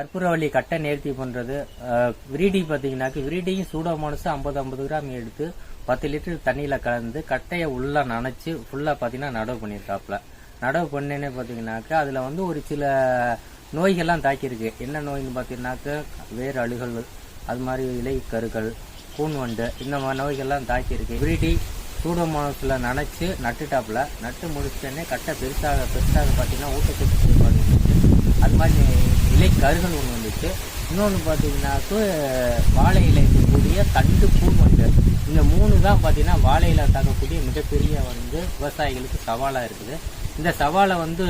கற்பூரவள்ளி கட்டை நேர்த்தி பண்ணுறது அஹ், விரிடி பார்த்தீங்கன்னாக்க விரிடியும் சூடோமோனஸ் ஐம்பது ஐம்பது கிராம் எடுத்து பத்து லிட்டர் தண்ணியில் கலந்து கட்டையை உள்ளே நனைச்சி ஃபுல்லாக பார்த்தீங்கன்னா நடவு பண்ணியிருக்காப்புல நடவு பண்ணேன்னு பார்த்தீங்கன்னாக்க அதில் வந்து ஒரு சில நோய்கள்லாம் தாக்கியிருக்கு. என்ன நோய்னு பார்த்தீங்கன்னாக்க வேர் அழுகல் அது மாதிரி இலை கருகள் கூன் வண்டு இந்த மாதிரி நோய்கள்லாம் தாக்கியிருக்கு. விரிடி சூடோமோனஸில் நனைச்சி நட்டுட்டாப்புல. நட்டு முடிச்சோடனே கட்டை பெருசாக பெருசாக பார்த்தீங்கன்னா ஊட்டச்சத்து குறைபாடு இருந்துச்சு அது மாதிரி கருகன் ஒன்று வந்துச்சு. இன்னொன்று பார்த்தீங்கன்னாக்கு வாழை இலை இருக்கக்கூடிய தண்டு பூ வந்து இந்த மூணு தான் பார்த்தீங்கன்னா வாழை இலை தாக்கக்கூடிய மிகப்பெரிய வந்து விவசாயிகளுக்கு சவாலாக இருக்குது. இந்த சவாலை வந்து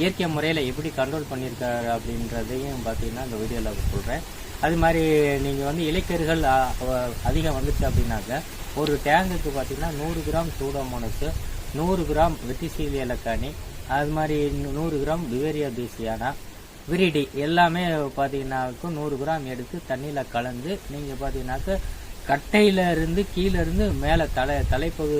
இயற்கை முறையில் எப்படி கண்ட்ரோல் பண்ணியிருக்காரு அப்படின்றதையும் பார்த்தீங்கன்னா இந்த வீடியோவில் சொல்கிறேன் அது மாதிரி நீங்கள் வந்து இலைக்கருகள் அதிகம் வந்துச்சு அப்படின்னாக்க ஒரு டேங்குக்கு பார்த்தீங்கன்னா நூறு கிராம் சூடோமோனஸு நூறு கிராம் வெட்டிசீலி இலக்காணி அது மாதிரி நூறு கிராம் விவேரியா பேசியானா விரிடி எல்லாமே பார்த்தீங்கன்னாக்கும் நூறு கிராம் எடுத்து தண்ணியில் கலந்து நீங்கள் பார்த்தீங்கன்னாக்க கட்டையில இருந்து கீழே இருந்து மேலே தலை தலைப்பகு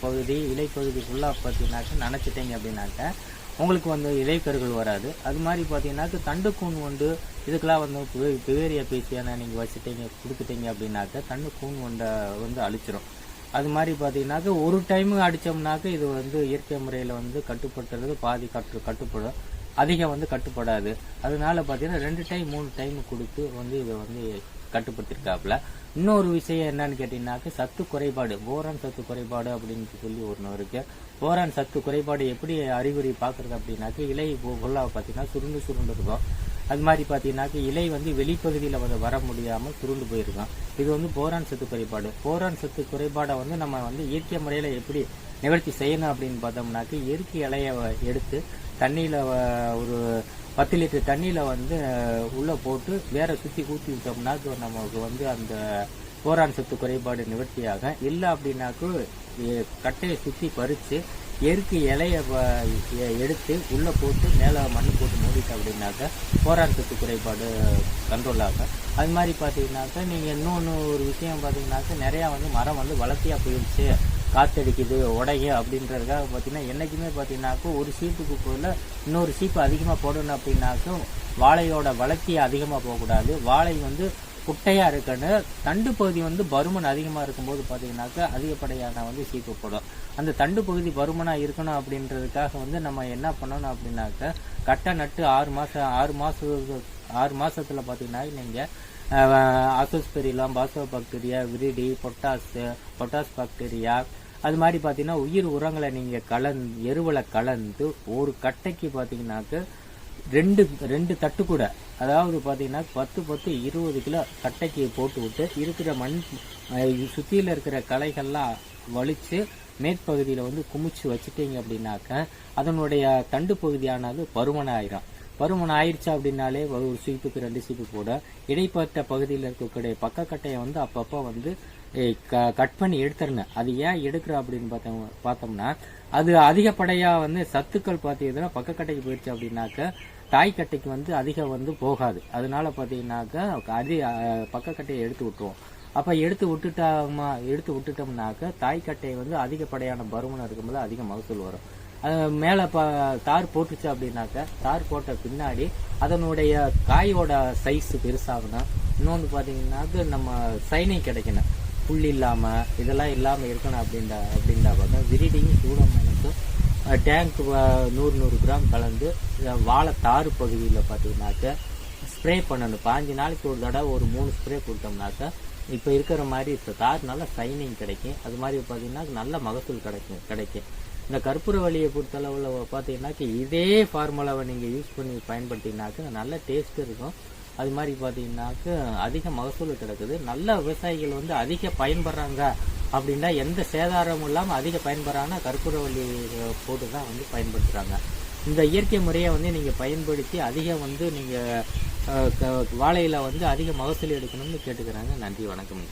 பகுதி இலைப்பகுதி ஃபுல்லாக பார்த்தீங்கன்னாக்க நினச்சிட்டிங்க அப்படின்னாக்க உங்களுக்கு வந்து இலைக்கருகள் வராது. அது மாதிரி பார்த்தீங்கன்னாக்க தண்டுக்கூன் கூண் இதுக்கெல்லாம் வந்து பி- பிவேரியா பேசியான நீங்கள் வச்சுட்டீங்க கொடுத்துட்டீங்க அப்படின்னாக்க தண்டு கூண் வந்து அழிச்சிரும். அது மாதிரி பார்த்தீங்கன்னாக்க ஒரு டைமு அடித்தோம்னாக்க இது வந்து இயற்கை முறையில் வந்து கட்டுப்படுத்துறது பாதி கட்டு கட்டுப்படும். அதிகம் வந்து கட்டுப்படாது. அதனால பார்த்தீங்கன்னா ரெண்டு டைம் மூணு டைம் கொடுத்து வந்து இதை வந்து கட்டுப்படுத்திருக்காப்புல. இன்னொரு விஷயம் என்னன்னு கேட்டீங்கன்னாக்க சத்து குறைபாடு போரான் சத்து குறைபாடு அப்படின்னு சொல்லி ஒன்று இருக்கு. போரான் சத்து குறைபாடு எப்படி அறிகுறி பார்க்கறது அப்படின்னாக்க இலை ஃபுல்லாக பார்த்தீங்கன்னா சுருண்டு சுருண்டு இருக்கும். அது மாதிரி பார்த்தீங்கன்னாக்க இலை வந்து வெளிப்பகுதியில் வந்து வர முடியாமல் சுருண்டு போயிருக்கும். இது வந்து போரான் சத்து குறைபாடு. போரான் சத்து குறைபாடை வந்து நம்ம வந்து இயற்கை முறையில் எப்படி நிவர்த்தி செய்யணும் அப்படின்னு பார்த்தோம்னாக்க இயற்கை இலையை எடுத்து தண்ணியில் ஒரு பத்து லிட்டர் தண்ணியில் வந்து உள்ளே போட்டு வேற சுற்றி ஊற்றி விட்டோம்னாக்க நமக்கு வந்து அந்த போரான் சத்து குறைபாடு நிவர்த்தியாக இல்லை அப்படின்னாக்க கட்டையை சுற்றி பறித்து இயற்கை இலைய வ- எ- எடுத்து உள்ளே போட்டு மேலே மண் போட்டு மூடிட்டு அப்படின்னாக்க போரான் சத்து குறைபாடு கண்ட்ரோல் ஆகும். அது மாதிரி பார்த்தீங்கன்னாக்க நீங்கள் இன்னொன்று ஒரு விஷயம் பார்த்தீங்கன்னாக்க நிறையா வந்து மரம் வந்து வளர்த்தியாக போயிடுச்சு காத்தடிக்குது உடையும் அப்படின்றதுக்காக பார்த்தீங்கன்னா என்றைக்குமே பார்த்தீங்கன்னாக்கா ஒரு சீப்புக்கு போதில் இன்னொரு சீப்பு அதிகமாக போடணும் அப்படின்னாக்கும் வாழையோட வளர்ச்சி அதிகமாக போகக்கூடாது. வாழை வந்து குட்டையாக இருக்கணும். தண்டு பகுதி வந்து பருமன் அதிகமாக இருக்கும்போது பார்த்தீங்கன்னாக்கா அதிகப்படியான வந்து சீப்பு போடும். அந்த தண்டு பகுதி பருமனாக இருக்கணும் அப்படின்றதுக்காக வந்து நம்ம என்ன பண்ணணும் அப்படின்னாக்கா கட்டை நட்டு ஆறு மாதம் ஆறு மாதம் ஆறு மாதத்தில் பார்த்தீங்கன்னா நீங்கள் அசோஸ்பெரிலாம் Faso bacteria viride potash potash bacteria அது மாதிரி பார்த்தீங்கன்னா உயிர் உரங்களை நீங்கள் கலந் எருவில் கலந்து ஒரு கட்டைக்கு பார்த்தீங்கன்னாக்க ரெண்டு ரெண்டு தட்டு கூட. அதாவது பார்த்தீங்கன்னா பத்து பத்து இருபது கிலோ கட்டைக்கு போட்டு விட்டு இருக்கிற மண் சுற்றியில் இருக்கிற களைகள்லாம் வலித்து மேற்பகுதியில் வந்து குமிச்சு வச்சுட்டீங்க அப்படின்னாக்க அதனுடைய தண்டு பகுதியானது பருமனாயிரம். பருமன் ஆயிடுச்சு அப்படின்னாலே ஒரு சீப்புக்கு ரெண்டு சீப்பு போட இடைப்பட்ட பகுதியில் இருக்கக்கூடிய பக்கக்கட்டையை வந்து அப்பப்போ வந்து க- கட் பண்ணி எடுத்துருங்க. அது ஏன் எடுக்கிற அப்படின்னு பார்த்தோம் பார்த்தோம்னா அது அதிகப்படையாக வந்து சத்துக்கள் பார்த்தீங்கன்னா பக்கக்கட்டைக்கு போயிடுச்சு அப்படின்னாக்க தாய்க்கட்டைக்கு வந்து அதிகம் வந்து போகாது. அதனால பார்த்தீங்கன்னாக்க அதி பக்கக்கட்டையை எடுத்து விட்டுருவோம். அப்போ எடுத்து விட்டுட்டோமா எடுத்து விட்டுட்டோம்னாக்க தாய்க்கட்டை வந்து அதிகப்படையான பருமன் இருக்கும்போது அதிக மகசூல் வரும். மேல ப தார் போட்டுச்சு அப்படின்னாக்க தார் போட்ட பின்னாடி அதனுடைய காயோட சைஸ் பெருசாகணும் இன்னொன்று பார்த்தீங்கன்னாக்க நம்ம சைனை கிடைக்கணும். புல் இல்லாம இதெல்லாம் இல்லாமல் இருக்கணும் அப்படின்டா அப்படின்றா பார்த்தா விரிடியும் சூடமனுக்கும் டேங்க் நூறு நூறு கிராம் கலந்து வாழை தாறு பகுதியில் பார்த்தீங்கன்னாக்க ஸ்ப்ரே பண்ணணும். பாஞ்சு நாளைக்கு ஒரு தடவை ஒரு மூணு ஸ்ப்ரே கொடுத்தோம்னாக்க இப்போ இருக்கிற மாதிரி இப்போ தார் நல்லா சைனிங் கிடைக்கும். அது மாதிரி பார்த்தீங்கன்னா நல்ல மகசூல் கிடைக்கும் கிடைக்கும். இந்த கற்பூர வழியை பொறுத்தளவில் பார்த்தீங்கன்னாக்க இதே ஃபார்முலாவை நீங்கள் யூஸ் பண்ணி பயன்படுத்தினாக்க நல்ல டேஸ்ட் இருக்கும். அது மாதிரி பார்த்தீங்கன்னாக்க அதிக மகசூல் கிடக்குது. நல்ல விவசாயிகள் வந்து அதிக பயன்படுறாங்க அப்படின்னா எந்த சேதாரமும் இல்லாமல் அதிக பயன்படுறாங்கன்னா கற்பூரவள்ளி போட்டு தான் வந்து பயன்படுத்துகிறாங்க இந்த இயற்கை முறையை வந்து நீங்கள் பயன்படுத்தி அதிகம் வந்து நீங்கள் வாழையில் வந்து அதிக மகசூல் எடுக்கணும்னு கேட்டுக்கிறாங்க. நன்றி வணக்கம்.